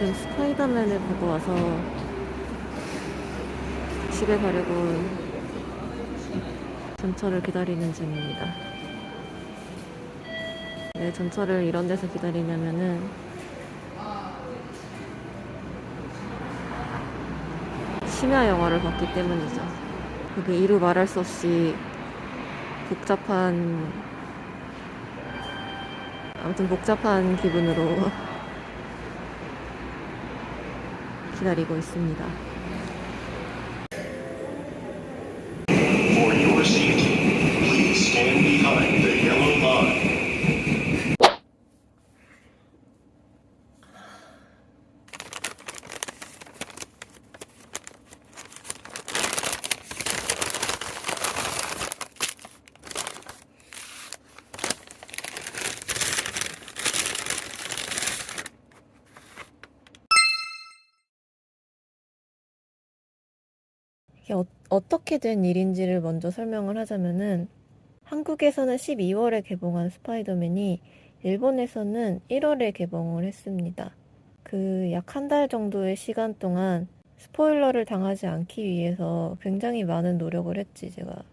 지금 스파이더맨을 보고 와서 집에 가려고 전철을 기다리는 중입니다. 왜 전철을 이런 데서 기다리냐면은 심야 영화를 봤기 때문이죠. 그게 이루 말할 수 없이 복잡한 아무튼 복잡한 기분으로 기다리고 있습니다. 이게 어, 어떻게 된 일인지를 먼저 설명을 하자면은 한국에서는 12월에 개봉한 스파이더맨이 일본에서는 1월에 개봉을 했습니다. 그 약 한 달 정도의 시간 동안 스포일러를 당하지 않기 위해서 굉장히 많은 노력을 했지, 제가.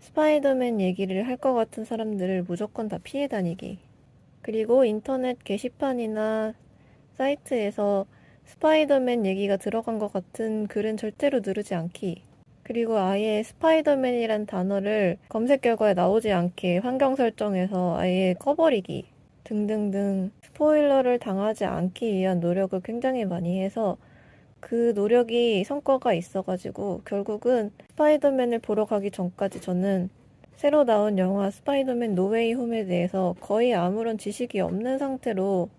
스파이더맨 얘기를 할 것 같은 사람들을 무조건 다 피해 다니기. 그리고 인터넷 게시판이나 사이트에서 스파이더맨 얘기가 들어간 것 같은 글은 절대로 누르지 않기. 그리고 아예 스파이더맨이란 단어를 검색 결과에 나오지 않게 환경 설정에서 아예 꺼버리기. 등등등 스포일러를 당하지 않기 위한 노력을 굉장히 많이 해서 그 노력이 성과가 있어가지고 결국은 스파이더맨을 보러 가기 전까지 저는 새로 나온 영화 스파이더맨 노웨이 홈에 대해서 거의 아무런 지식이 없는 상태로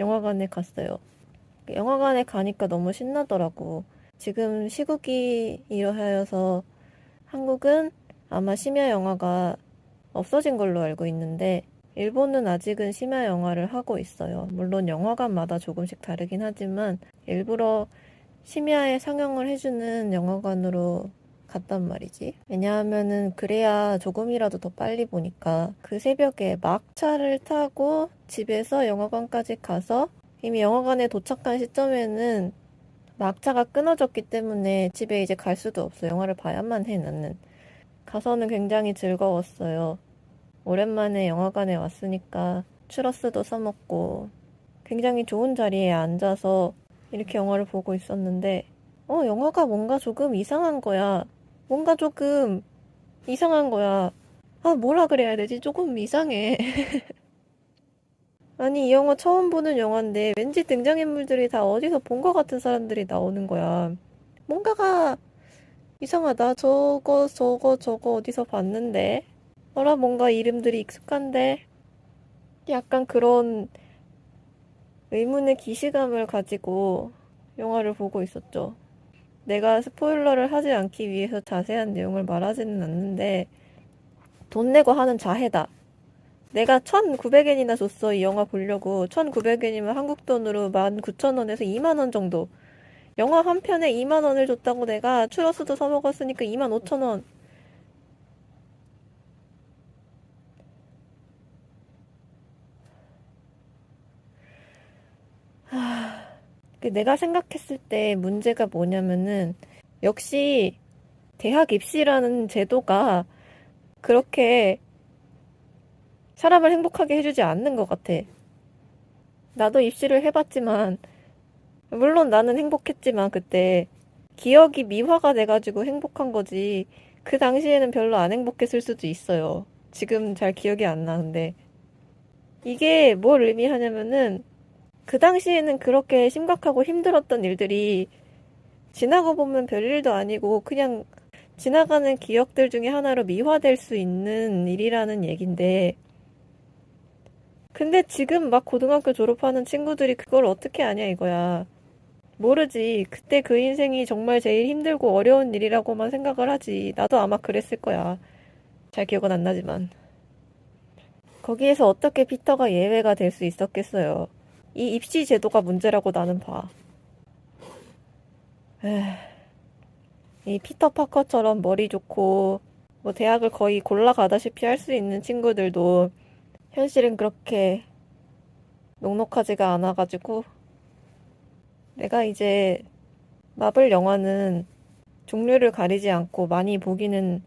영화관에 갔어요. 영화관에 가니까 너무 신나더라고. 지금 시국이 이러하여서 한국은 아마 심야 영화가 없어진 걸로 알고 있는데 일본은 아직은 심야 영화를 하고 있어요. 물론 영화관마다 조금씩 다르긴 하지만 일부러 심야에 상영을 해주는 영화관으로 갔단 말이지. 왜냐하면은 그래야 조금이라도 더 빨리 보니까 그 새벽에 막차를 타고 집에서 영화관까지 가서 이미 영화관에 도착한 시점에는 막차가 끊어졌기 때문에 집에 이제 갈 수도 없어. 영화를 봐야만 해, 나는. 가서는 굉장히 즐거웠어요. 오랜만에 영화관에 왔으니까 추러스도 써먹고 굉장히 좋은 자리에 앉아서 이렇게 영화를 보고 있었는데 어, 영화가 뭔가 조금 이상한 거야. 뭔가 조금 이상한 거야. 아, 뭐라 그래야 되지? 조금 이상해. 아니, 이 영화 처음 보는 영화인데 왠지 등장인물들이 다 어디서 본 것 같은 사람들이 나오는 거야. 뭔가가 이상하다. 저거, 저거, 저거 어디서 봤는데? 어라, 뭔가 이름들이 익숙한데? 약간 그런 의문의 기시감을 가지고 영화를 보고 있었죠. 내가 스포일러를 하지 않기 위해서 자세한 내용을 말하지는 않는데, 돈 내고 하는 자해다. 내가 1,900엔이나 줬어, 이 영화 보려고. 1,900엔이면 한국 돈으로 19,000원에서 2만원 정도. 영화 한 편에 2만원을 줬다고 내가 추러스도 사먹었으니까 25,000원. 그 내가 생각했을 때 문제가 뭐냐면은 역시 대학 입시라는 제도가 그렇게 사람을 행복하게 해주지 않는 것 같아. 나도 입시를 해봤지만 물론 나는 행복했지만 그때 기억이 미화가 돼가지고 행복한 거지 그 당시에는 별로 안 행복했을 수도 있어요. 지금 잘 기억이 안 나는데 이게 뭘 의미하냐면은 그 당시에는 그렇게 심각하고 힘들었던 일들이 지나고 보면 별일도 아니고 그냥 지나가는 기억들 중에 하나로 미화될 수 있는 일이라는 얘긴데 근데 지금 막 고등학교 졸업하는 친구들이 그걸 어떻게 아냐 이거야. 모르지. 그때 그 인생이 정말 제일 힘들고 어려운 일이라고만 생각을 하지. 나도 아마 그랬을 거야. 잘 기억은 안 나지만. 거기에서 어떻게 피터가 예외가 될 수 있었겠어요. 이 입시 제도가 문제라고 나는 봐. 에휴, 이 피터 파커처럼 머리 좋고 뭐 대학을 거의 골라가다시피 할 수 있는 친구들도 현실은 그렇게 녹록하지가 않아가지고 내가 이제 마블 영화는 종류를 가리지 않고 많이 보기는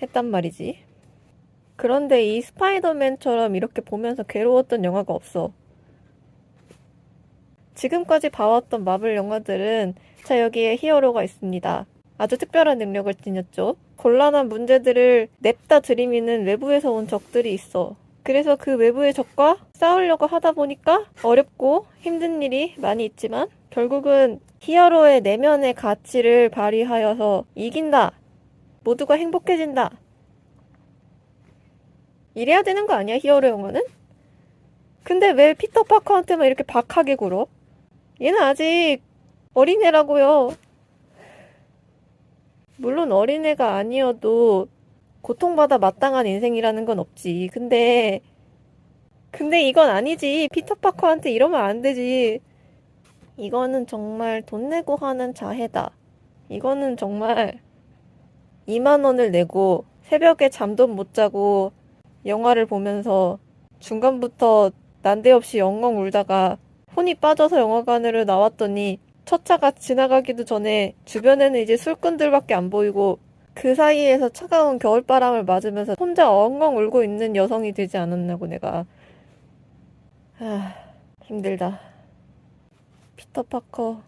했단 말이지. 그런데 이 스파이더맨처럼 이렇게 보면서 괴로웠던 영화가 없어. 지금까지 봐왔던 마블 영화들은 자 여기에 히어로가 있습니다. 아주 특별한 능력을 지녔죠. 곤란한 문제들을 냅다 들이미는 외부에서 온 적들이 있어. 그래서 그 외부의 적과 싸우려고 하다 보니까 어렵고 힘든 일이 많이 있지만 결국은 히어로의 내면의 가치를 발휘하여서 이긴다. 모두가 행복해진다. 이래야 되는 거 아니야, 히어로 영화는? 근데 왜 피터 파커한테만 이렇게 박하게 굴어? 얘는 아직 어린애라고요. 물론 어린애가 아니어도 고통받아 마땅한 인생이라는 건 없지. 근데, 근데 이건 아니지. 피터 파커한테 이러면 안 되지. 이거는 정말 돈 내고 하는 자해다. 이거는 정말 2만 원을 내고 새벽에 잠도 못 자고 영화를 보면서 중간부터 난데없이 엉엉 울다가 혼이 빠져서 영화관으로 나왔더니 첫 차가 지나가기도 전에 주변에는 이제 술꾼들밖에 안 보이고 그 사이에서 차가운 겨울바람을 맞으면서 혼자 엉엉 울고 있는 여성이 되지 않았냐고 내가. 아, 힘들다. 피터 파커,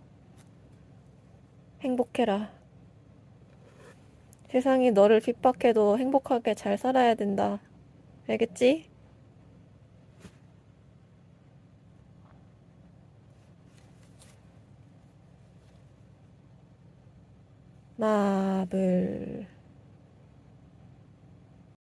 행복해라. 세상이 너를 핍박해도 행복하게 잘 살아야 된다. 알겠지? 마블.